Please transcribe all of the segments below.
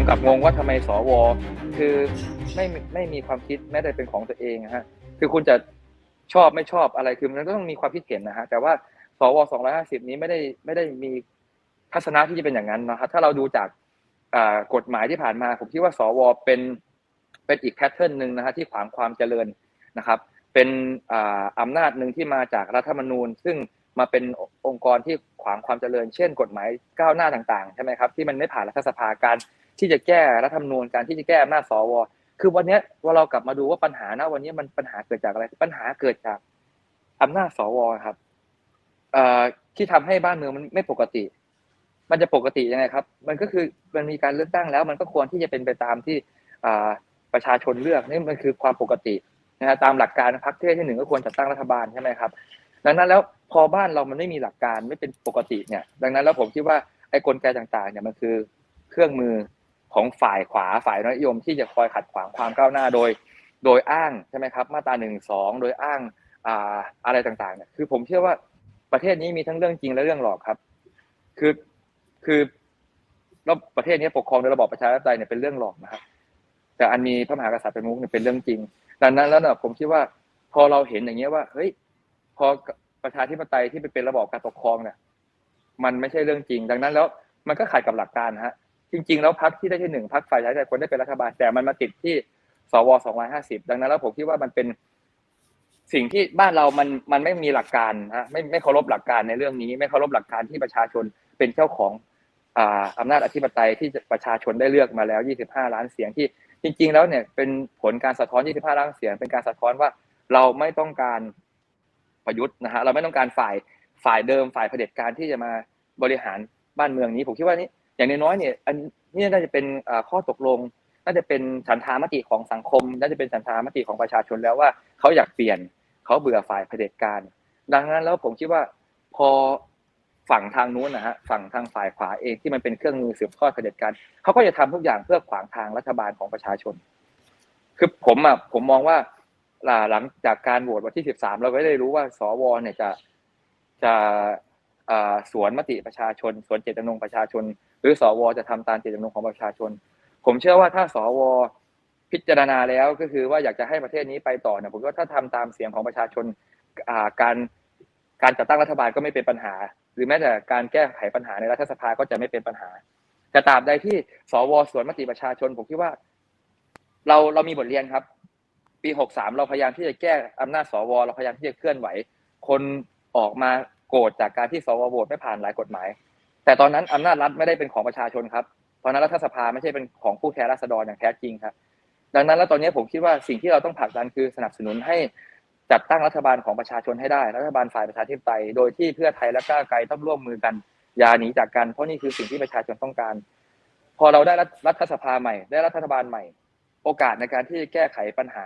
ผมกลับงงว่าทำไมสว คือไม่ไม่มีความคิดแม้แต่เป็นของตัวเองฮะคือคุณจะชอบไม่ชอบอะไรคือมันก็ต้องมีความคิดเห็นนะฮะแต่ว่าสว250นี้ไม่ได้ไม่ได้มีทัศนะที่จะเป็นอย่างนั้นนะครับถ้าเราดูจากกฎหมายที่ผ่านมา ผมคิดว่าสวเป็นเป็นอีกแพทเทิร์นหนึ่งนะฮะที่ขวางความเจริญนะครับ เป็นอ่าอำนาจหนึ่งที่มาจากรัฐธรรมนูญ ซึ่ง มาเป็นองค์กรที่ขวางความเจริญ เช่น กฎหมายก้าวหน้าต่างๆใช่ไหมครับที่มันไม่ผ่านรัฐสภาการที่จะแก้รัฐธรรมนูญการที่จะแก้อำนาจสวคือวันนี้ว่าเรากลับมาดูว่าปัญหาณวันนี้มันปัญหาเกิดจากอะไร ปัญหาเกิดจากอำนาจสวครับเอ่อที่ทำให้บ้านเมืองมันไม่ปกติ มันจะปกติยังไงครับ มันก็คือมันมีการเลือกตั้งแล้ว มันก็ควรที่จะเป็นไปตามที่อประชาชนเลือกนี่มันคือความปกตินะฮะตามหลักการพรรคเทศที่หนึ่งก็ควรจัดตั้งรัฐบาลใช่ไหมครับดังนั้นแล้ว พอบ้านเรามันไม่มีหลักการไม่เป็นปกติเนี่ย ดังนั้นแล้วผมคิดว่าไอ้กลไกต่างๆเนี่ยมันคือเครื่องมือของฝ่ายขวาฝ่ายนิยม ที่จะคอยขัดขวางความก้าวหน้าโดย โดยอ้างใช่ไหมครับ มาตราหนึ่งสองโดยอ้างอ่าอะไรต่างๆเนี่ยคือผมเชื่อว่าประเทศนี้มีทั้งเรื่องจริงและเรื่องหลอกครับ คือคือแล้วประเทศนี้ปกครองโดยระบอบประชาธิปไตยเนี่ยเป็นเรื่องหลอกนะครับ แต่อันมีพระมหากษัตริย์เป็นมุกเนี่ยเป็นเรื่องจริง ดังนั้นแล้วเนี่ยผมคิดว่า พอเราเห็นอย่างเงี้ยว่าเฮ้ยพอ ประชาธิปไตยที่เป็นระบอบการปกครองเนี่ยมันไม่ใช่เรื่องจริง ดังนั้นแล้วมันก็ขัดกับหลักการนะฮะ จริง ๆ แล้วพรรคที่ได้ที่หนึ่งพรรคฝ่ายชาติไทยควรได้เป็นรัฐบาลแต่มันมาติดที่สว250ดังนั้นแล้วผมคิดว่ามันเป็นสิ่งที่บ้านเรามันมันไม่มีหลักการนะไม่ไม่เคารพหลักการในเรื่องนี้ ไม่เคารพหลักการที่ประชาชนเป็นเจ้าของอ่าอำนาจอธิปไตยที่ประชาชนได้เลือกมาแล้ว 25 ล้านเสียงที่จริง ๆ แล้วเนี่ยเป็นผลการสะท้อน 25 ล้านเสียง เป็นการสะท้อนว่าเราไม่ต้องการ ประยุทธ์นะฮะเราไม่ต้องการฝ่ายฝ่ายเดิมฝ่ายเผด็จการที่จะมาบริหารบ้านเมืองนี้ ผมคิดว่านี่อย่างน้อยๆเนี่ยอันนี้น่าจะเป็นข้อตกลง น่าจะเป็นฉันทามติของสังคม น่าจะเป็นฉันทามติของประชาชนแล้วว่าเขาอยากเปลี่ยนเขาเบื่อฝ่ายเผด็จการ ดังนั้นแล้วผมคิดว่าพอฝั่งทางนู้นนะฮะฝั่งทางฝ่ายขวาเองที่มันเป็นเครื่องมือสืบทอดเผด็จการเขาก็จะทำทุกอย่างเพื่อขวางทางรัฐบาลของประชาชน คือผมอะผมมองว่า หลังจากการโหวตวันที่ 13 เราก็ได้รู้ว่าสวเนี่ยจะจะสวนมติประชาชน สวนเจตจำนงประชาชน หรือสวจะทำตามเจตจำนงของประชาชน ผมเชื่อว่าถ้าสวพิจารณาแล้วก็คือว่าอยากจะให้ประเทศนี้ไปต่อเนี่ยผมว่าถ้าทำตามเสียงของประชาชนการการจัดตั้งรัฐบาลก็ไม่เป็นปัญหา หรือแม้แต่การแก้ไขปัญหาในรัฐสภาก็จะไม่เป็นปัญหา แต่ตราบใดที่สวสวนมติประชาชน ผมคิดว่า เราเรามีบทเรียนครับ ปีหกสามเราพยายามที่จะแก้อำนาจสวเราพยายามที่จะเคลื่อนไหว คนออกมาโกรธจากการที่สวโหวตไม่ผ่านหลายกฎหมาย แต่ตอนนั้นอำนาจรัฐไม่ได้เป็นของประชาชนครับตอนนั้นรัฐสภาไม่ใช่เป็นของผู้แทนราษฎรอย่างแท้จริงครับดังนั้นแล้วตอนนี้ผมคิดว่าสิ่งที่เราต้องผลักดันคือสนับสนุนให้จัดตั้งรัฐบาลของประชาชนให้ได้ รัฐบาลฝ่ายประชาธิปไตย โดยที่เพื่อไทยและก้าวไกลต้องร่วมมือกันอย่าหนีจากกันเพราะนี่คือสิ่งที่ประชาชนต้องการ พอเราได้รัฐสภาใหม่ ได้รัฐบาลใหม่ โอกาสในการที่แก้ไขปัญหา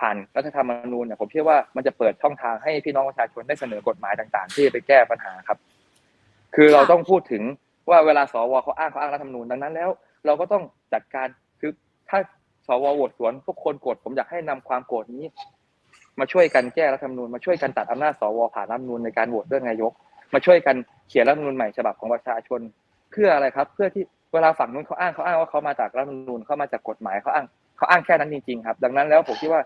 ผ่านรัฐธรรมนูญเนี่ยผมเชื่อว่ามันจะเปิดช่องทางให้พี่น้องประชาชนได้เสนอกฎหมายต่าง ๆ ที่ไปแก้ปัญหาครับ คือเราต้องพูดถึงว่าเวลาสวเขาอ้างเขาอ้างรัฐธรรมนูญดังนั้นแล้ว เราก็ต้องจัดการคือถ้าสวโหวตสวนทุกคนโกรธผมอยากให้นำความโกรธนี้ มาช่วยกันแก้รัฐธรรมนูญมาช่วยกันตัดอำนาจสวผ่านรัฐธรรมนูญในการโหวตเรื่องนายก มาช่วยกันเขียนรัฐธรรมนูญใหม่ฉบับของประชาชน เพื่ออะไรครับ เพื่อที่เวลาฝั่งนู้นเขาอ้างเขาอ้างว่าเขามาจากรัฐธรรมนูญเขามาจากกฎหมายเขาอ้าง เขาอ้างแค่นั้นจริงๆครับ ดังนั้นแล้วผมคิดว่า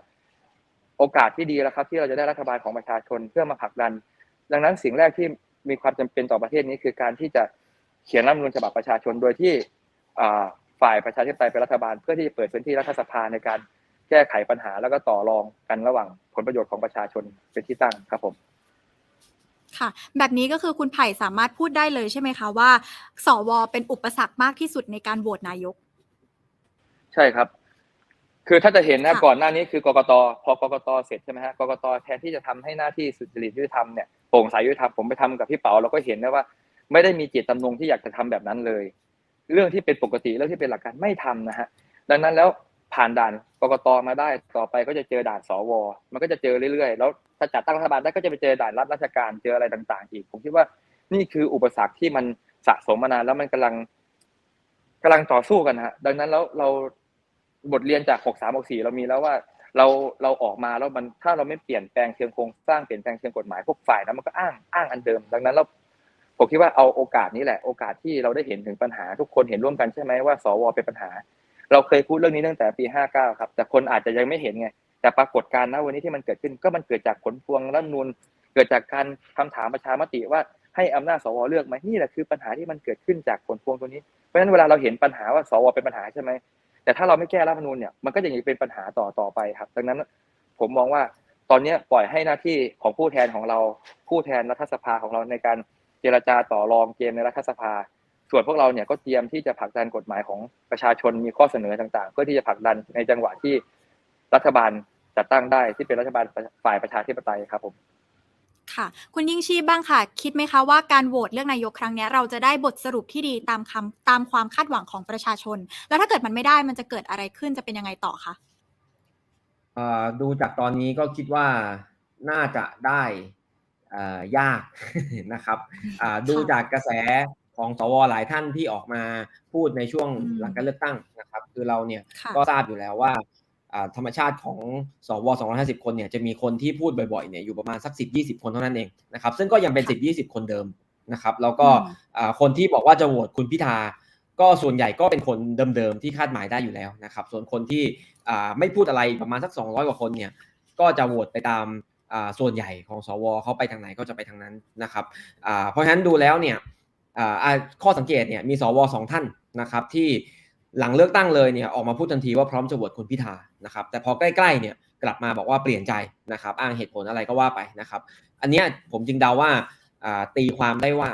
โอกาสที่ดีแล้วครับ ที่เราจะได้รัฐบาลของประชาชนเพื่อมาผลักดัน ดังนั้นสิ่งแรกที่มีความจำเป็นต่อประเทศนี้คือการที่จะเขียนรัฐธรรมนูญฉบับประชาชนโดยที่ฝ่ายประชาธิปไตยเป็นรัฐบาล เพื่อที่จะเปิดพื้นที่รัฐสภาในการแก้ไขปัญหาแล้วก็ต่อรองกันระหว่างผลประโยชน์ของประชาชนเป็นที่ตั้งครับผมค่ะ แบบนี้ก็คือคุณไผ่สามารถพูดได้เลยใช่ไหมคะว่า สวเป็นอุปสรรคมากที่สุดในการโหวตนายก ใช่ครับ คือถ้าจะเห็นนะก่อนหน้านี้คือกกตพอกกตเสร็จใช่ไหมฮะกกตแทนที่จะทำให้หน้าที่สุจริตยุติธรรมเนี่ยโปร่งใสยุติธรรมผมไปทำกับพี่เป๋าเราก็เห็นนะว่า ไม่ได้มีเจตจำนงที่อยากจะทำแบบนั้นเลย เรื่องที่เป็นปกติเรื่องที่เป็นหลักการไม่ทำนะฮะดังนั้นแล้วผ่านด่านกกตมาได้ต่อไปก็จะเจอด่านสว มันก็จะเจอเรื่อยๆ แล้วถ้าจัดตั้งรัฐบาลได้ก็จะไปเจอด่านรัฐราชการเจออะไรต่าง ๆ อีก ผมคิดว่านี่คืออุปสรรคที่มันสะสมมานานแล้วมันกำลังกำลังต่อสู้กันฮะ ดังนั้นแล้วเรา บทเรียนจาก6 3 6 4เรามีแล้วว่าเราเราออกมาแล้วมันถ้าเราไม่เปลี่ยนแปลงเชิงโครงสร้างเปลี่ยนแปลงเชิงกฎหมายพวกฝ่ายนั้นมันก็อ้างอ้างอันเดิม ดังนั้นเราผมคิดว่าเอาโอกาสนี้แหละโอกาสที่เราได้เห็นถึงปัญหา ทุกคนเห็นร่วมกันใช่ไหมว่าสวเป็นปัญหา เราเคยพูดเรื่องนี้ตั้งแต่ปี59ครับ แต่คนอาจจะยังไม่เห็นไงแต่ปรากฏการณ์นะวันนี้ที่มันเกิดขึ้นก็มันเกิดจากผลพวงรัฐนูนเกิดจากการคำถามประชามติว่าให้อำนาจสวเลือกไหมนี่แหละคือปัญหาที่มันเกิดขึ้นจากผลพวงตัวนี้เพราะฉะนั้นเวลาเราเห็นปัญหาว่าสวเป็นปัญหาใช่ไหม แต่ถ้าเราไม่แก้รัฐธรรมนูญเนี่ยมันก็ยังเป็นปัญหาต่อต่อไปครับ ดังนั้นผมมองว่าตอนนี้ปล่อยให้หน้าที่ของผู้แทนของเราผู้แทนรัฐสภาของเราในการเจรจาต่อรองเกมในรัฐสภา ส่วนพวกเราเนี่ยก็เตรียมที่จะผลักดันกฎหมายของประชาชนมีข้อเสนอต่างๆ เพื่อที่จะผลักดันในจังหวะที่รัฐบาลจัดตั้งได้ที่เป็นรัฐบาลฝ่ายประชาธิปไตยครับผม ค่ะ คุณยิ่งชีพบ้างค่ะ คิดไหมคะว่าการโหวตเลือกนายกครั้งเนี้ยเราจะได้บทสรุปที่ดีตามคำตามความคาดหวังของประชาชน แล้วถ้าเกิดมันไม่ได้มันจะเกิดอะไรขึ้นจะเป็นยังไงต่อคะเอ่อดูจากตอนนี้ก็คิดว่าน่าจะได้เอ่อยากนะครับอ่าดูจากกระแสของสวหลายท่านที่ออกมาพูดในช่วงอืมหลังการเลือกตั้งนะครับ คือเราเนี่ยค่ะก็ทราบอยู่แล้วว่าอ่า ธรรมชาติของสว250 คนเนี่ยจะมีคนที่พูดบ่อยๆเนี่ยอยู่ประมาณสัก 10-20 คนเท่านั้นเองนะครับซึ่งก็ยังเป็น 10-20 คนเดิมนะครับแล้วก็อืมอ่าคนที่บอกว่าจะโหวตคุณพิธาก็ส่วนใหญ่ก็เป็นคนเดิมๆที่คาดหมายได้อยู่แล้วนะครับ ส่วนคนที่อ่าไม่พูดอะไรประมาณสัก 200 กว่าคนเนี่ยก็จะโหวตไปตามอ่าส่วนใหญ่ของสวเขาไปทางไหนก็จะไปทางนั้นนะครับอ่าเพราะฉะนั้นดูแล้วเนี่ยอ่าอ่าข้อสังเกตเนี่ยมีสวสองท่านนะครับที่ หลังเลือกตั้งเลยเนี่ยออกมาพูดทันทีว่าพร้อมจะโหวตคุณพิธานะครับแต่พอใกล้ๆเนี่ยกลับมาบอกว่าเปลี่ยนใจนะครับ อ้างเหตุผลอะไรก็ว่าไปนะครับ อันเนี้ยผมจึงเดาว่าอ่าตีความได้ว่า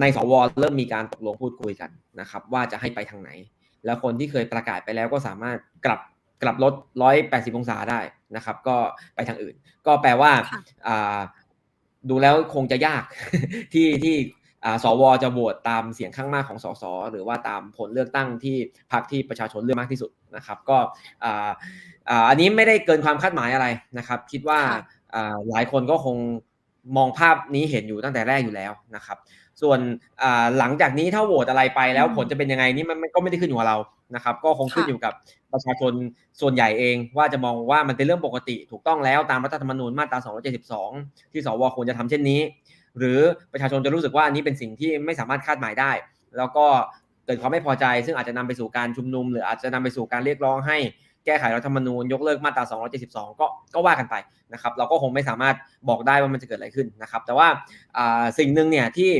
ในสวเริ่มมีการตกลงพูดคุยกันนะครับ ว่าจะให้ไปทางไหน แล้วคนที่เคยประกาศไปแล้วก็สามารถกลับกลับรถ180 องศาได้นะครับ ก็ไปทางอื่น ก็แปลว่าค่ะอ่าดูแล้วคงจะยากที่ที่อ่า สวจะโหวตตามเสียงข้างมากของสสหรือว่าตามผลเลือกตั้งที่พรรคที่ประชาชนเลือกมากที่สุดนะครับ ก็อ่าอ่าอันนี้ไม่ได้เกินความคาดหมายอะไรนะครับ คิดว่าค่ะอ่าหลายคนก็คงมองภาพนี้เห็นอยู่ตั้งแต่แรกอยู่แล้วนะครับ ส่วนอ่าหลังจากนี้ถ้าโหวตอะไรไปแล้วอืมผลจะเป็นยังไงนี่มันมันก็ไม่ได้ขึ้นอยู่กับเรานะครับ ก็คงขึ้นค่ะอยู่กับประชาชนส่วนใหญ่เอง ว่าจะมองว่ามันเป็นเรื่องปกติ ถูกต้องแล้วตามรัฐธรรมนูญมาตรา 272 ที่สวควรจะทำเช่นนี้ หรือประชาชนจะรู้สึกว่าอันนี้เป็นสิ่งที่ไม่สามารถคาดหมายได้ แล้วก็เกิดความไม่พอใจ ซึ่งอาจจะนำไปสู่การชุมนุม หรืออาจจะนำไปสู่การเรียกร้องให้แก้ไขรัฐธรรมนูญยกเลิกมาตรา 272 ก็ก็ว่ากันไปนะครับ เราก็คงไม่สามารถบอกได้ว่ามันจะเกิดอะไรขึ้นนะครับ แต่ว่าสิ่งหนึ่งเนี่ยที่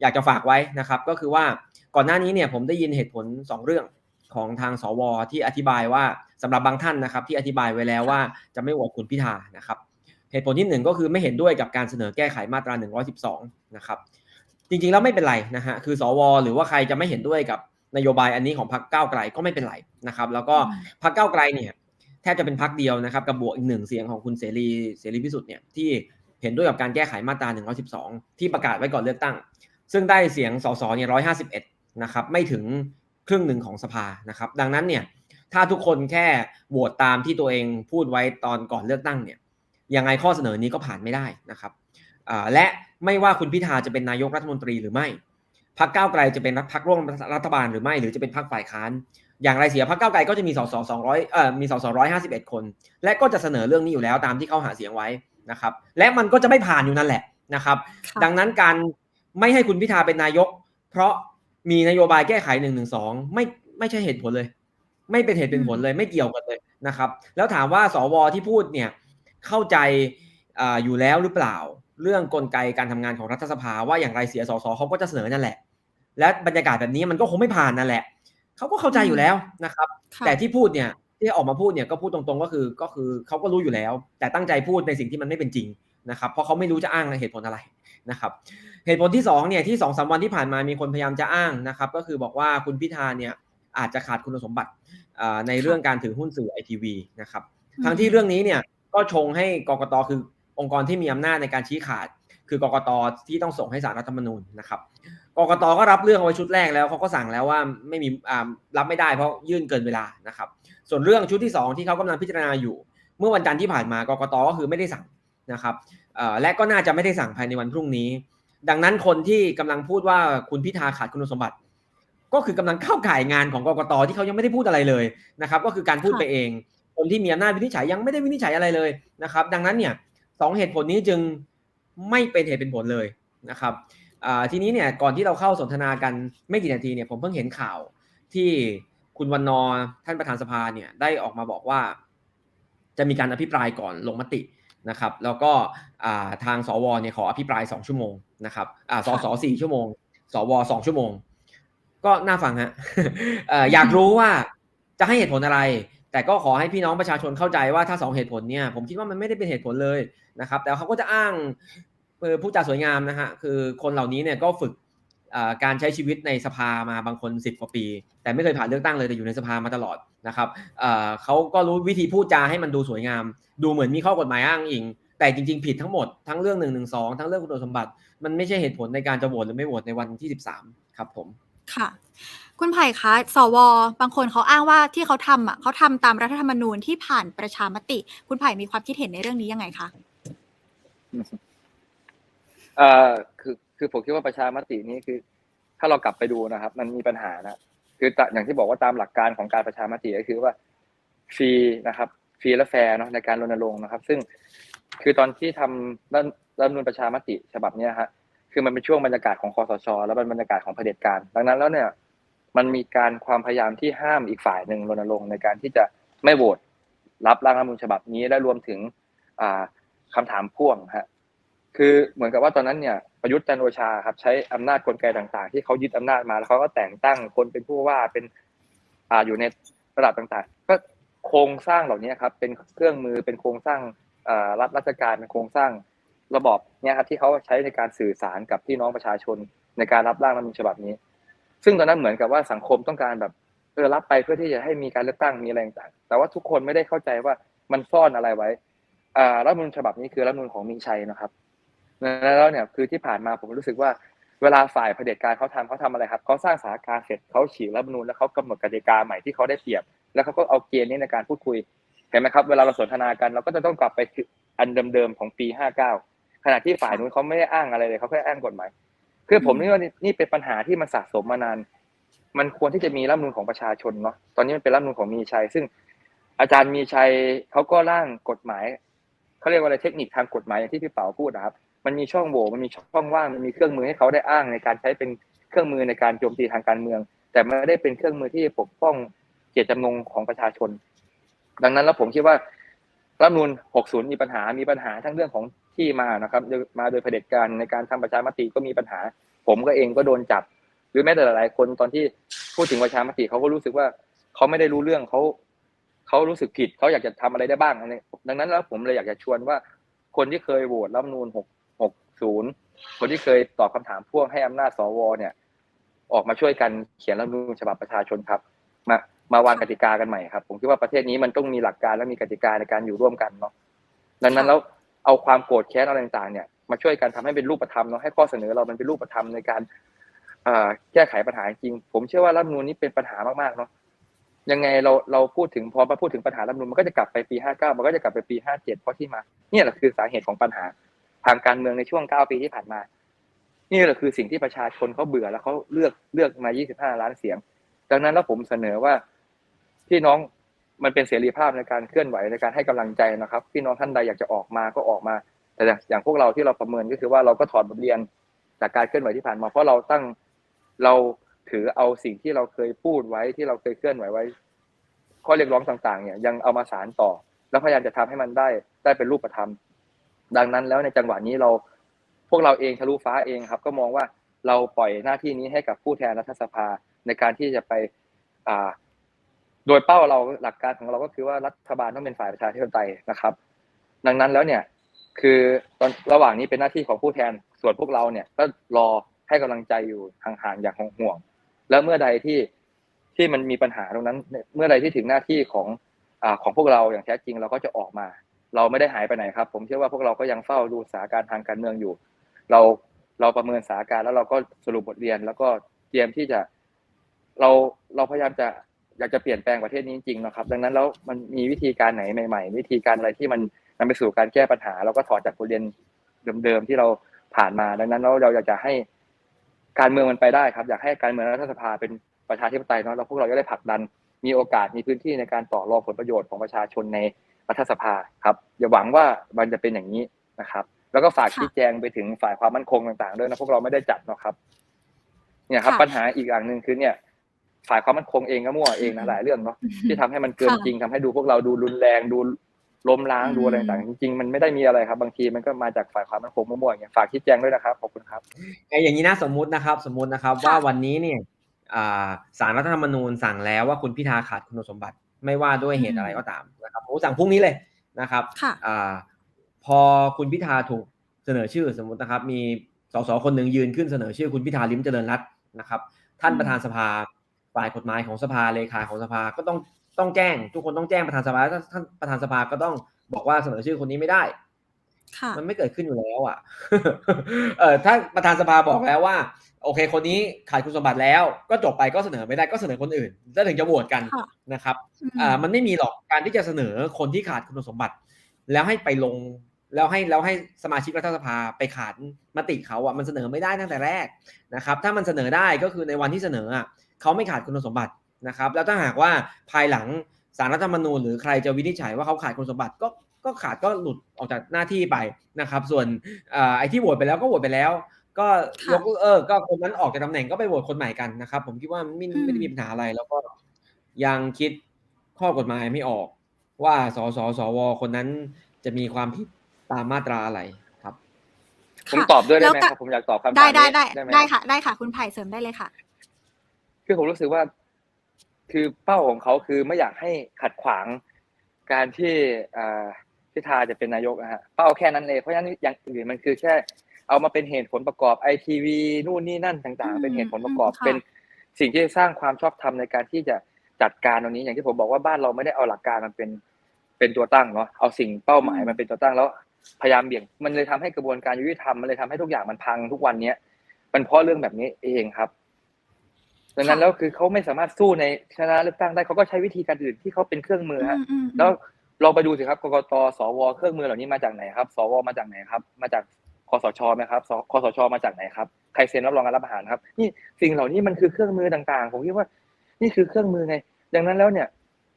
อยากจะฝากไว้นะครับ ก็คือว่าก่อนหน้านี้เนี่ยผมได้ยินเหตุผล 2 เรื่องของทางสวที่อธิบายว่าสำหรับบางท่านนะครับ ที่อธิบายไว้แล้วว่าจะไม่โหวตคุณพิธานะครับ เหตุผลที่หนึ่งก็คือไม่เห็นด้วยกับการเสนอแก้ไขมาตรา 112 นะครับ จริงๆแล้วไม่เป็นไรนะฮะคือสว หรือว่าใครจะไม่เห็นด้วยกับนโยบายอันนี้ของพรรคก้าวไกลก็ไม่เป็นไรนะครับ แล้วก็อืมพรรคก้าวไกลเนี่ยแทบจะเป็นพรรคเดียวนะครับกับบวกอีกหนึ่งเสียงของคุณเสรีเสรีพิสุทธิ์เนี่ยที่เห็นด้วยกับการแก้ไขมาตรา 112 ที่ประกาศไว้ก่อนเลือกตั้ง ซึ่งได้เสียงสสเนี่ย151 นะครับไม่ถึงครึ่งหนึ่งของสภานะครับดังนั้นเนี่ยถ้าทุกคนแค่โหวตตามที่ตัวเองพูดไว้ตอนก่อนเลือกตั้งเนี่ย ยังไงข้อเสนอนี้ก็ผ่านไม่ได้นะครับอ่าและไม่ว่าคุณพิธาจะเป็นนายกรัฐมนตรีหรือไม่พรรคก้าวไกลจะเป็นพรรคร่วมรัฐบาลหรือไม่ หรือจะเป็นพรรคฝ่ายค้าน อย่างไรเสียพรรคก้าวไกลก็จะมีสสสองร้อยเอ่อมีสสร้อยห้าสิบเอ็ดคน และก็จะเสนอเรื่องนี้อยู่แล้วตามที่เขาหาเสียงไว้นะครับ และมันก็จะไม่ผ่านอยู่นั่นแหละนะครับค่ะดังนั้นการไม่ให้คุณพิธาเป็นนายก เพราะมีนโยบายแก้ไขหนึ่งหนึ่งสองไม่ไม่ใช่เหตุผลเลย ไม่เป็นเหตุเป็นผลเลยไม่เกี่ยวกันเลยนะครับ แล้วถามว่าสวที่พูดเนี่ย เข้าใจอาอยู่แล้วหรือเปล่า เรื่องกลไกการทำงานของรัฐสภาว่าอย่างไรเสียสสเขาก็จะเสนอนั่นแหละ และบรรยากาศแบบนี้มันก็คงไม่ผ่านนั่นแหละเขาก็เข้าใจอยู่แล้วนะครับค่ะแต่ที่พูดเนี่ยที่ออกมาพูดเนี่ยก็พูดตรงๆก็คือก็คือเขาก็รู้อยู่แล้ว แต่ตั้งใจพูดในสิ่งที่มันไม่เป็นจริงนะครับเพราะเขาไม่รู้จะอ้างเหตุผลอะไรนะครับ เหตุผลที่สองเนี่ยที่สองสามวันที่ผ่านมามีคนพยายามจะอ้างนะครับก็คือบอกว่าคุณพิธาเนี่ยอาจจะขาดคุณสมบัติอ่าในเรื่องการถือหุ้นสื่อไอทีวีนะครับอืมทั้งที่เรื่องนี้เนี่ย ก็ชงให้กกตคือ องค์กรที่มีอำนาจในการชี้ขาด คือกกตที่ต้องส่งให้สารรัฐธรรมนูญนะครับกกตก็รับเรื่องเอาไว้ชุดแรกแล้วเขาก็สั่งแล้วว่าไม่มีอ่ารับไม่ได้เพราะยื่นเกินเวลานะครับ ส่วนเรื่องชุดที่ 2 ที่เขากำลังพิจารณาอยู่ เมื่อวันจันทร์ที่ผ่านมากกตก็คือไม่ได้สั่งนะครับเอ่อและก็น่าจะไม่ได้สั่งภายในวันพรุ่งนี้ ดังนั้นคนที่กำลังพูดว่าคุณพิธาขาดคุณสมบัติ ก็คือกำลังเข้าข่ายงานของกกตที่เขายังไม่ได้พูดอะไรเลยนะครับ ก็คือการพูดไปเอง คนที่มีอำนาจวินิจฉัยยังไม่ได้วินิจฉัยอะไรเลยนะครับ ดังนั้นเนี่ยสองเหตุผลนี้จึงไม่เป็นเหตุเป็นผลเลยนะครับอ่าทีนี้เนี่ยก่อนที่เราเข้าสนทนากันไม่กี่นาทีเนี่ยผมเพิ่งเห็นข่าวที่คุณวันนอร์ท่านประธานสภาเนี่ยได้ออกมาบอกว่า จะมีการอภิปรายก่อนลงมตินะครับ แล้วก็อ่าทางสวเนี่ยขออภิปราย 2 ชั่วโมงนะครับอ่าสสสี่ชั่วโมง สวสองชั่วโมง ก็น่าฟังฮะเอ่ออยากรู้ว่าจะให้เหตุผลอะไร แต่ก็ขอให้พี่น้องประชาชนเข้าใจว่าถ้าสองเหตุผลเนี่ยผมคิดว่ามันไม่ได้เป็นเหตุผลเลยนะครับ แต่เขาก็จะอ้างผู้จาสวยงามนะฮะคือคนเหล่านี้เนี่ยก็ฝึกการใช้ชีวิตในสภามาบางคน 10 กว่าปี แต่ไม่เคยผ่านเลือกตั้งเลยแต่อยู่ในสภามาตลอดนะครับเอ่อเขาก็รู้วิธีพูดจาให้มันดูสวยงาม ดูเหมือนมีข้อกฎหมายอ้างอิง แต่จริง ๆ ผิดทั้งหมดทั้งเรื่อง1นึทั้งเรื่องคุณสมบัติ มันไม่ใช่เหตุผลในการจะโหวตหรือไม่โหวตในวันที่ 13 ครับผมค่ะ คุณไผ่คะ สว บางคนเขาอ้างว่าที่เขาทำอะเขาทำตามรัฐธรรมนูญที่ผ่านประชามติ คุณไผ่มีความคิดเห็นในเรื่องนี้ยังไงคะเอ่อคือคือผมคิดว่าประชามตินี้คือ ถ้าเรากลับไปดูนะครับ มันมีปัญหานะคือตะอย่างที่บอกว่าตามหลักการของการประชามติก็คือว่าฟรีนะครับฟรีและแฟร์เนาะในการรณรงค์นะครับ ซึ่งคือตอนที่ทำรัฐรัฐธรรมนูญประชามติฉบับนี้ฮะคือมันเป็นช่วงบรรยากาศของคอสช แล้วเป็นบรรยากาศของเผด็จการดังนั้นแล้วเนี่ย มันมีการความพยายามที่ห้ามอีกฝ่ายหนึ่งรณรงค์ในการที่จะไม่โหวตรับร่างรัฐมนูญฉบับนี้และรวมถึงอ่าคำถามพ่วงฮะคือเหมือนกับว่าตอนนั้นเนี่ยประยุทธ์จันโอชาครับใช้อำนาจกลไกต่างๆ ที่เขายึดอำนาจมาแล้วเขาก็แต่งตั้งคนเป็นผู้ว่าเป็นอ่าอยู่ในระดับต่างๆ ก็โครงสร้างเหล่านี้ครับเป็นเครื่องมือเป็นโครงสร้างรัฐราชการเป็นโครงสร้างระบอบเนี่ยครับที่เขาใช้ในการสื่อสารกับพี่น้องประชาชนในการรับร่างรัฐมนูญฉบับนี้ ซึ่งตอนนั้นเหมือนกับว่าสังคมต้องการแบบเออรับไปเพื่อที่จะให้มีการเลือกตั้งมีอะไรต่างแต่ว่าทุกคนไม่ได้เข้าใจว่ามันซ่อนอะไรไว้อ่ารัฐมนูญฉบับนี้คือรัฐมนูญของมีชัยนะครับแล้วเนี่ยคือที่ผ่านมาผมรู้สึกว่าเวลาฝ่ายเผด็จการเขาทำเขาทำอะไรครับเขาสร้างสถานการณ์เสร็จเขาฉีกรัฐมนูญแล้วเขากำหนดกติกาใหม่ที่เขาได้เปรียบ แล้วเขาก็เอาเกณฑ์นี้ในการพูดคุยเห็นไหมครับ เวลาเราสนทนากันเราก็จะต้องกลับไปอันเดิมๆของปี 59 ขณะที่ฝ่ายนู้นเขาไม่ได้อ้างอะไรเลยเขาแค่อ้างกฎหมาย คือผมนี่ว่านี่เป็นปัญหาที่มันสะสมมานาน มันควรที่จะมีรัฐธรรมนูญของประชาชนเนาะตอนนี้มันเป็นรัฐธรรมนูญของมีชัย ซึ่งอาจารย์มีชัยเขาก็ร่างกฎหมายเขาเรียกว่าอะไรเทคนิคทางกฎหมายอย่างที่พี่เป๋าพูดนะครับ มันมีช่องโหว่มันมีช่องว่างมันมีเครื่องมือให้เขาได้อ้างในการใช้เป็นเครื่องมือในการโจมตีทางการเมือง แต่ไม่ได้เป็นเครื่องมือที่ปกป้องเจตจำนงของประชาชน ดังนั้นแล้วผมคิดว่ารัฐธรรมนูล60 มีปัญหา มีปัญหาทั้งเรื่องของ ที่มานะครับมาโดยเผด็จการในการทำประชามติก็มีปัญหา ผมก็เองก็โดนจับ หรือแม้แต่หลายคนตอนที่พูดถึงประชามติเขาก็รู้สึกว่าเขาไม่ได้รู้เรื่องเขาเขารู้สึกผิดเขาอยากจะทำอะไรได้บ้างอะไรดังนั้นแล้วผมเลยอยากจะชวนว่า คนที่เคยโหวตรัฐธรรมนูล60คนที่เคยตอบคำถามพ่วงให้อำนาจสวเนี่ย ออกมาช่วยกันเขียนรัฐนูญฉบับประชาชนครับ มามาวางกติกากันใหม่ครับ ผมคิดว่าประเทศนี้มันต้องมีหลักการและมีกติกาในการอยู่ร่วมกันเนาะดังนั้นแล้ว เอาความโกรธแค้นอะไรต่างๆเนี่ยมาช่วยกันทำให้เป็นรูปธรรมเนาะให้ข้อเสนอเรามันเป็นรูปธรรมในการแก้ไขปัญหาจริง ผมเชื่อว่ารัฐมนูญนี้เป็นปัญหามากๆเนาะยังไงเราเราพูดถึงพอมาพูดถึงปัญหารัฐมนูญมันก็จะกลับไปปี 59 มันก็จะกลับไปปี 57 เพราะที่มาเนี่ยแหละคือสาเหตุของปัญหาทางการเมืองในช่วง 9 ปีที่ผ่านมา นี่แหละคือสิ่งที่ประชาชนเขาเบื่อแล้วเขาเลือกเลือกมา 25 ล้านเสียง ดังนั้นแล้วผมเสนอว่าพี่น้อง มันเป็นเสรีภาพในการเคลื่อนไหวในการให้กำลังใจนะครับพี่น้องท่านใดอยากจะออกมาก็ออกมา แต่อย่างพวกเราที่เราประเมินก็คือว่าเราก็ถอดบทเรียนจากการเคลื่อนไหวที่ผ่านมาเพราะเราตั้งเราถือเอาสิ่งที่เราเคยพูดไว้ที่เราเคยเคลื่อนไหวไว้ ข้อเรียกร้องต่างๆ เนี่ยยังเอามาสารต่อ แล้วพยายามจะทำให้มันได้ได้เป็นรูปธรรม ดังนั้นแล้วในจังหวะนี้เราพวกเราเองทะลุฟ้าเองครับ ก็มองว่าเราปล่อยหน้าที่นี้ให้กับผู้แทนรัฐสภาในการที่จะไปอ่า โดยเป้าเราหลักการของเราก็คือว่ารัฐบาลต้องเป็นฝ่ายประชาธิปไตยนะครับ ดังนั้นแล้วเนี่ยคือตอนระหว่างนี้เป็นหน้าที่ของผู้แทนส่วนพวกเราเนี่ยก็รอให้กำลังใจอยู่ห่างๆอย่างห่วงๆแล้วเมื่อใดที่ที่มันมีปัญหาตรงนั้น เมื่อใดที่ถึงหน้าที่ของอ่าของพวกเราอย่างแท้จริงเราก็จะออกมา เราไม่ได้หายไปไหนครับ ผมเชื่อว่าพวกเราก็ยังเฝ้าดูสถานการณ์ทางการเมืองอยู่ เราเราประเมินสถานการณ์แล้วเราก็สรุปบทเรียน แล้วก็เตรียมที่จะเราเราพยายามจะ อยากจะเปลี่ยนแปลงประเทศนี้จริงๆนะครับ ดังนั้นแล้วมันมีวิธีการไหนใหม่ ๆ วิธีการอะไรที่มันนำไปสู่การแก้ปัญหา เราก็ถอดจากบทเรียนเดิมๆที่เราผ่านมา ดังนั้นแล้วเราอยากจะให้การเมืองมันไปได้ครับ อยากให้การเมืองรัฐสภาเป็นประชาธิปไตยเนาะแล้วพวกเราจะได้ผลักดัน มีโอกาสมีพื้นที่ในการต่อรองผลประโยชน์ของประชาชนในรัฐสภาครับ อย่าหวังว่ามันจะเป็นอย่างนี้นะครับ แล้วก็ฝากค่ะชี้แจงไปถึงฝ่ายความมั่นคงต่างๆด้วยนะพวกเราไม่ได้จัดเนาะครับ เนี่ยครับค่ะปัญหาอีกอย่างหนึ่งคือเนี่ย ฝ่ายความมั่นคงเองก็มั่วเองนะหลายเรื่องเนาะที่ทำให้มันเกินค่ะจริงทำให้ดูพวกเราดูรุนแรงดูล้มล้างอืมดูอะไรต่างๆจริงๆมันไม่ได้มีอะไรครับบางทีมันก็มาจากฝ่ายความมั่นคงมั่วๆอย่างเงี้ยฝากชี้แจงด้วยนะครับขอบคุณครับไอ้อย่างนี้นะสมมุตินะครับ สมมุตินะครับค่ะว่าวันนี้เนี่ยอ่าสารรัฐธรรมนูญสั่งแล้วว่าคุณพิธาขาดคุณสมบัติไม่ว่าด้วยเหตุอะไรก็ตามนะครับผมสั่งพรุ่งนี้เลยนะครับค่ะอ่าพอคุณพิธาถูกเสนอชื่อสมมุตินะครับ มีสสคนหนึ่งยืนขึ้นเสนอชื่อคุณพิธาลิ้มเจริญรัตน์นะครับ ท่านอืมประธานสภา ฝ่ายกฎหมายของสภาเลขาของสภาก็ต้องต้องแจ้ง ทุกคนต้องแจ้งประธานสภาแล้วท่านประธานสภาก็ต้องบอกว่าเสนอชื่อคนนี้ไม่ได้ค่ะมันไม่เกิดขึ้นอยู่แล้วอะ เออถ้าประธานสภาบอกแล้วว่า โอเค คนนี้ขาดคุณสมบัติแล้ว ก็จบไปก็เสนอไม่ได้ก็เสนอคนอื่น แล้วถึงจะโหวตกันค่ะนะครับอืมอ่า มันไม่มีหรอกการที่จะเสนอคนที่ขาดคุณสมบัติ แล้วให้ไปลง แล้วให้แล้วให้สมาชิกรัฐสภาไปขานมติเขาอะมันเสนอไม่ได้ตั้งแต่แรกนะครับ ถ้ามันเสนอได้ก็คือในวันที่เสนออะเขาไม่ขาดคุณสมบัตินะครับ แล้วถ้าหากว่าภายหลังสารรัฐธรรมนูญหรือใครจะวินิจฉัยว่าเขาขาดคุณสมบัติก็ก็ขาดก็หลุดออกจากหน้าที่ไปนะครับ ส่วนอ่าไอ้ที่โหวตไปแล้วก็โหวตไปแล้ว ก็ค่ะยกเออก็คนนั้นออกจากตำแหน่งก็ไปโหวตคนใหม่กันนะครับ ผมคิดว่าไม่อืมไม่ได้มีปัญหาอะไรแล้วก็ยังคิดข้อกฎหมายไม่ออก ว่าสสสวคนนั้นจะมีความผิด ตามมาตราอะไรครับ ผมค่ะตอบด้วยได้ไหมแล้วคกะรับผมอยากตอบคำถามได้ได้นี้ได้ไหมได้ค่ะ ได้ค่ะ คุณไผ่เสริมได้เลยค่ะ คือผมรู้สึกว่า คือเป้าของเขาคือไม่อยากให้ขัดขวาง การที่อ่าพิธาจะเป็นนายกนะฮะเป้าแค่นั้นเลยเพราะฉะนั้นอย่างอื่นมันคือแค่เอามาเป็นเหตุผลประกอบไอทีวีนู่นนี่นั่นต่างอืมๆเป็นเหตุผลประกอบอืมค่ะเป็นสิ่งที่สร้างความชอบธรรมในการที่จะจัดการตรงนี้อย่างที่ผมบอกว่าบ้านเราไม่ได้เอาหลักการมันเป็นเป็นตัวตั้งเนาะเอาสิ่งเป้าหมายมันเป็นตัวตั้งแล้ว พยายามเบี่ยงมันเลยทำให้กระบวนการยุติธรรมมันเลยทำให้ทุกอย่างมันพังทุกวันเนี้ยมันเพราะเรื่องแบบนี้เองครับดังนั้นค่ะแล้วคือเขาไม่สามารถสู้ในชนะเลือกตั้งได้เขาก็ใช้วิธีการอื่นที่เขาเป็นเครื่องมือฮะอืมอืมแล้วลองไปดูสิครับกกตสวเครื่องมือเหล่านี้มาจากไหนครับ สวมาจากไหนครับ มาจากคสชไหมครับสคสชมาจากไหนครับใครเซ็นรับรองการรับอาหารครับ นี่สิ่งเหล่านี้มันคือเครื่องมือต่างๆ ผมคิดว่า นี่คือเครื่องมือไงดังนั้นแล้วเนี่ย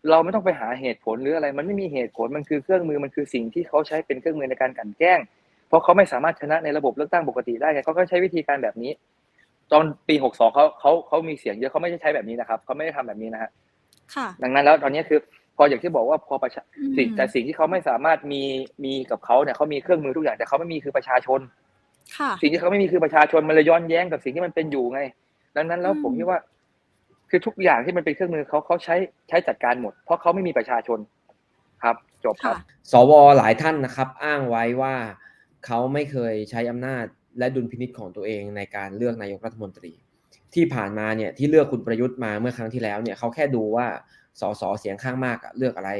เราไม่ต้องไปหาเหตุผลหรืออะไร มันไม่มีเหตุผลมันคือเครื่องมือมันคือสิ่งที่เขาใช้เป็นเครื่องมือในการกลั่นแกล้ง เพราะเขาไม่สามารถชนะในระบบเลือกตั้งปกติได้ไงเขาก็ใช้วิธีการแบบนี้ ตอนปีหกสองเขาเขาเขามีเสียงเยอะเขาไม่ได้ใช้แบบนี้นะครับเขาไม่ได้ทำแบบนี้นะฮะค่ะดังนั้นแล้วตอนนี้คือพออย่างที่บอกว่าพอประชาอืมสิ่งแต่สิ่งที่เขาไม่สามารถมีมีกับเขาเนี่ยเขามีเครื่องมือทุกอย่างแต่เขาไม่มีคือประชาชนค่ะสิ่งที่เขาไม่มีคือประชาชนมันเลยย้อนแย้งกับสิ่งที่มันเป็นอยู่ไง ดังนั้นแล้วอืมผมคิดว่า คือทุกอย่างที่มันเป็นเครื่องมือเขาเขาใช้ใช้จัดการหมด เพราะเขาไม่มีประชาชนครับจบครัค่ะบสวหลายท่านนะครับ อ้างไว้ว่าเขาไม่เคยใช้อำนาจและดุลพินิษของตัวเองในการเลือกนายกรัฐมนตรี ที่ผ่านมาเนี่ยที่เลือกคุณประยุทธ์มาเมื่อครั้งที่แล้วเนี่ยเขาแค่ดูว่าสสเสียงข้างมากอะเลือกอะไร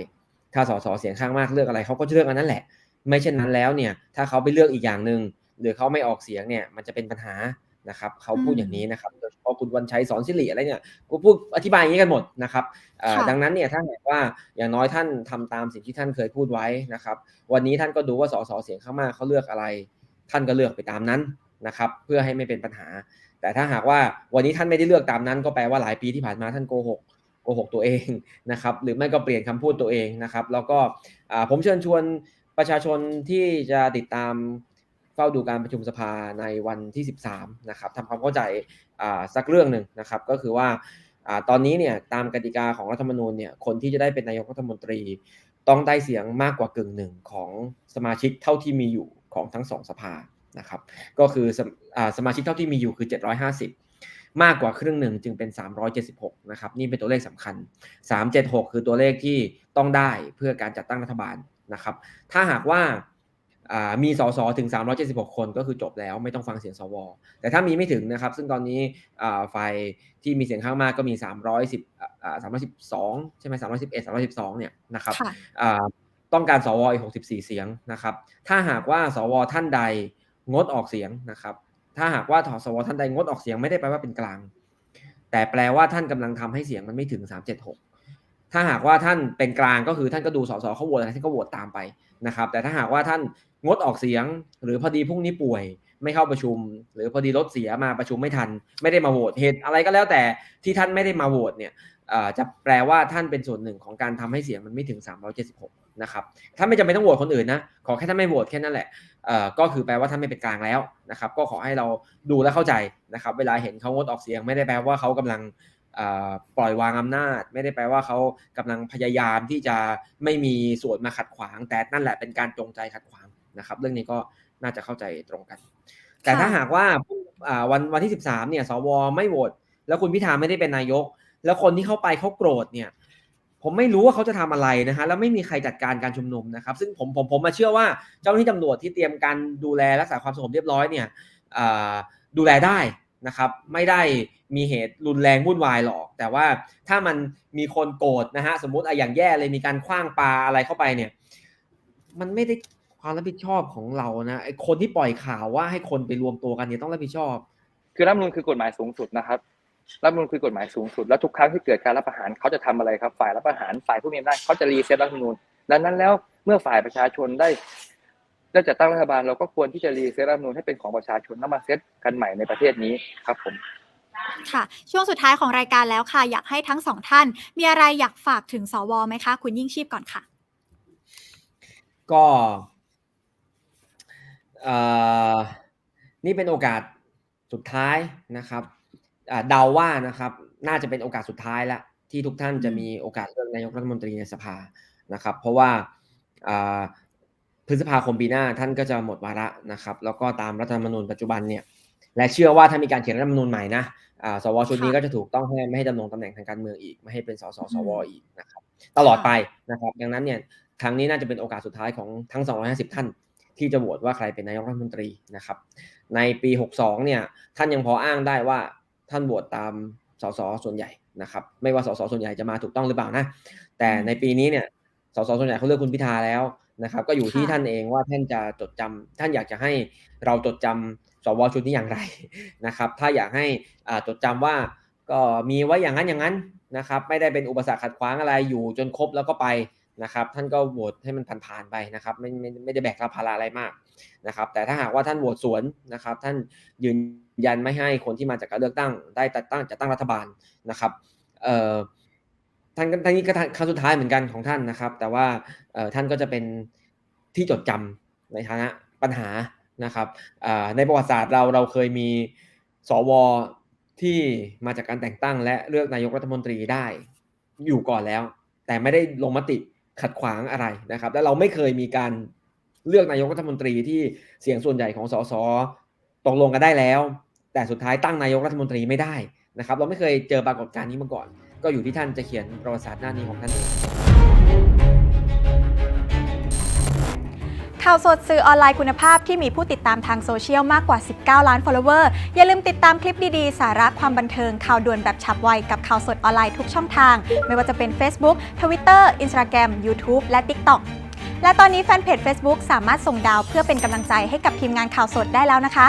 ถ้าสสเสียงข้างมากเลือกอะไรเขาก็จะเลือกอันนั้นแหละ ไม่เช่นนั้นแล้วเนี่ยถ้าเขาไปเลือกอีกอย่างหนึ่งหรือเขาไม่ออกเสียงเนี่ยมันจะเป็นปัญหา นะครับเขาพูดอืมอย่างนี้นะครับโดยเฉพาะคุณวันชัยสอนสิริอะไรเนี่ยก็พูดอธิบายอย่างนี้กันหมดนะครับเอ่อค่ะดังนั้นเนี่ยถ้าหากว่าอย่างน้อยท่านทำตามสิ่งที่ท่านเคยพูดไว้นะครับ วันนี้ท่านก็ดูว่าสสเสียงข้างมากเขาเลือกอะไร ท่านก็เลือกไปตามนั้นนะครับ เพื่อให้ไม่เป็นปัญหา แต่ถ้าหากว่าวันนี้ท่านไม่ได้เลือกตามนั้น ก็แปลว่าหลายปีที่ผ่านมาท่านโกหกโกหกตัวเองนะครับ หรือไม่ก็เปลี่ยนคำพูดตัวเองนะครับ แล้วก็อ่าผมเชิญชวนประชาชนที่จะติดตามเฝ้าดูการประชุมสภาในวันที่ 13นะครับทำความเข้าใจสักเรื่องหนึ่งนะครับก็คือว่าอตอนนี้เนี่ยตามกติกาของรัฐธรรมนูญเนี่ยคนที่จะได้เป็นนายกรัฐมนตรี ต้องได้เสียงมากกว่ากึ่งหนึ่งของสมาชิกเท่าที่มีอยู่ของทั้งสองสภานะครับก็คือสมอ่าสมาชิกเท่าที่มีอยู่คือ 750 มากกว่าครึ่งหนึ่งจึงเป็น 376นะครับนี่เป็นตัวเลขสำคัญ 376 คือตัวเลขที่ต้องได้เพื่อการจัดตั้งรัฐบาลนะครับถ้าหากว่า มีสสถึง 376 คนก็คือจบแล้วไม่ต้องฟังเสียงสว แต่ถ้ามีไม่ถึงนะครับ ซึ่งตอนนี้อ่าฝ่ายที่มีเสียงข้างมากก็มี 310อ่า312 ใช่ไหม311 312 เนี่ยนะครับค่ะอ่าต้องการสวอีก 64 เสียงนะครับ ถ้าหากว่าสวท่านใดงดออกเสียงนะครับ ถ้าหากว่าสวท่านใดงดออกเสียงไม่ได้แปลว่าเป็นกลาง แต่แปลว่าท่านกำลังทำให้เสียงมันไม่ถึง 376 ถ้าหากว่าท่านเป็นกลางก็คือท่านก็ดูสสเขาโหวตอะไรท่านก็โหวตตามไป นะครับ แต่ถ้าหากว่าท่านงดออกเสียง หรือพอดีพรุ่งนี้ป่วย ไม่เข้าประชุม หรือพอดีรถเสียมาประชุมไม่ทัน ไม่ได้มาโหวตเหตุอะไรก็แล้วแต่ที่ท่านไม่ได้มาโหวตเนี่ยจะแปลว่าท่านเป็นส่วนหนึ่งของการทำให้เสียงมันไม่ถึง 376 นะครับถ้านไม่จำเป็นต้องโหวตคนอื่นนะ ขอแค่ท่านไม่โหวตแค่นั้นแหละ ก็คือแปลว่าท่านไม่เป็นกลางแล้วนะครับ ก็ขอให้เราดูและเข้าใจนะครับ เวลาเห็นเขางดออกเสียงไม่ได้แปลว่าเขากำลัง ปล่อยวางอำนาจ ไม่ได้แปลว่าเขากำลังพยายามที่จะไม่มีส่วนมาขัดขวาง แต่นั่นแหละเป็นการจงใจขัดขวางนะครับ เรื่องนี้ก็น่าจะเข้าใจตรงกัน แต่ถ้าหากว่าวันวันที่13เนี่ยสวไม่โหวตแล้วคุณพิธาไม่ได้เป็นนายก แล้วคนที่เข้าไปเขาโกรธเนี่ย ผมไม่รู้ว่าเขาจะทำอะไรนะฮะแล้วไม่มีใครจัดการการชุมนุมนะครับ ซึ่งผมผมผมมาเชื่อว่าเจ้าหน้าที่ตำรวจที่เตรียมการดูแลรักษาความสงบเรียบร้อยเนี่ยดูแลได้ นะครับไม่ได้มีเหตุรุนแรงวุ่นวายหรอก แต่ว่าถ้ามันมีคนโกรธนะฮะสมมติอะอย่างแย่เลยมีการคว้างปลาอะไรเข้าไปเนี่ย มันไม่ได้ความรับผิดชอบของเรานะไอคนที่ปล่อยข่าวว่าให้คนไปรวมตัวกันเนี่ยต้องรับผิดชอบ คือรัฐมนูลคือกฎหมายสูงสุดนะครับรัฐมนูลคือกฎหมายสูงสุดแล้วทุกครั้งที่เกิดการรัฐประหารเขาจะทำอะไรครับฝ่ายรัฐประหารฝ่ายผู้มีอำนาจเขาจะรีเซ็ตรัฐมนูญดังนั้นแล้วเมื่อฝ่ายประชาชนได้ ได้จัดตั้งรัฐบาลเราก็ควรที่จะรีเซ็ตรัฐธรรมนูญให้เป็นของประชาชนแล้วมาเซตกันใหม่ในประเทศนี้ครับผมค่ะ ช่วงสุดท้ายของรายการแล้วค่ะ อยากให้ทั้งสองท่าน มีอะไรอยากฝากถึงสวไหมคะ คุณยิ่งชีพก่อนค่ะ ก็เอ่อนี่เป็นโอกาสสุดท้ายนะครับอ่าเดาว่านะครับ น่าจะเป็นโอกาสสุดท้ายแล้วที่ทุกท่านจะมีโอกาสเลือกนายกรัฐมนตรีในสภานะครับ เพราะว่าอ่า พฤษภาคมปีหน้าท่านก็จะหมดวาระนะครับ แล้วก็ตามรัฐธรรมนูญปัจจุบันเนี่ยและเชื่อว่าถ้ามีการเขียนรัฐธรรมนูญใหม่นะอ่าสวชุดนี้ค่ะก็จะถูกต้องให้ไม่ให้ดำรงตำแหน่งทางการเมืองอีก ไม่ให้เป็นสสสวอืมอีกนะครับตลอดค่ะไปนะครับดังนั้นเนี่ยครั้งนี้น่าจะเป็นโอกาสสุดท้ายของทั้ง 250 ท่าน ที่จะโหวตว่าใครเป็นนายกรัฐมนตรีนะครับ ในปี 62 เนี่ยท่านยังพออ้างได้ว่าท่านโหวตตามสสส่วนใหญ่นะครับไม่ว่าสสส่วนใหญ่จะมาถูกต้องหรือเปล่านะแต่ในปีนี้เนี่ยสสส่วนใหญ่เขาเลือกคุณพิธาแล้ว นะครับก็อยู่ที่ค่ะท่านเองว่าท่านจะจดจำท่านอยากจะให้เราจดจำสวชุดนี้อย่างไรนะครับ ถ้าอยากให้อ่าจดจำว่าก็มีไว้อย่างนั้นอย่างนั้นนะครับ ไม่ได้เป็นอุปสรรคขัดขวางอะไรอยู่จนครบแล้วก็ไปนะครับ ท่านก็โหวตให้มันผ่านๆไปนะครับ ไม่ไม่ไม่ได้แบกรับภาระอะไรมากนะครับ แต่ถ้าหากว่าท่านโหวตสวนนะครับ ท่านยืนยันไม่ให้คนที่มาจากการเลือกตั้ง ได้จัดตั้งจัดตั้งรัฐบาลนะครับเอ่อ ท่านก็ท่านนี้ก็ครั้งสุดท้ายเหมือนกันของท่านนะครับ แต่ว่าท่านก็จะเป็นที่จดจำในฐานะปัญหานะครับในประวัติศาสตร์เราเราเคยมีสวที่มาจากการแต่งตั้ง และเลือกนายกรัฐมนตรีได้อยู่ก่อนแล้ว แต่ไม่ได้ลงมติขัดขวางอะไรนะครับ และเราไม่เคยมีการเลือกนายกรัฐมนตรีที่เสียงส่วนใหญ่ของสสตกลงกันได้แล้ว แต่สุดท้ายตั้งนายกรัฐมนตรีไม่ได้นะครับ เราไม่เคยเจอปรากฏการณ์นี้มาก่อน ก็อยู่ที่ท่านจะเขียนประวัติศาสตร์หน้านี้ของท่านเองข่าวสดสื่อออนไลน์คุณภาพที่มีผู้ติดตามทางโซเชียลมากกว่า 19 ล้าน follower อย่าลืมติดตามคลิปดี ๆ สาระความบันเทิงข่าวด่วนแบบฉับไว กับข่าวสดออนไลน์ทุกช่องทาง ไม่ว่าจะเป็น Facebook Twitter Instagram YouTube และ TikTok และตอนนี้แฟนเพจ Facebook สามารถส่งดาวเพื่อเป็นกำลังใจให้กับทีมงานข่าวสดได้แล้วนะคะ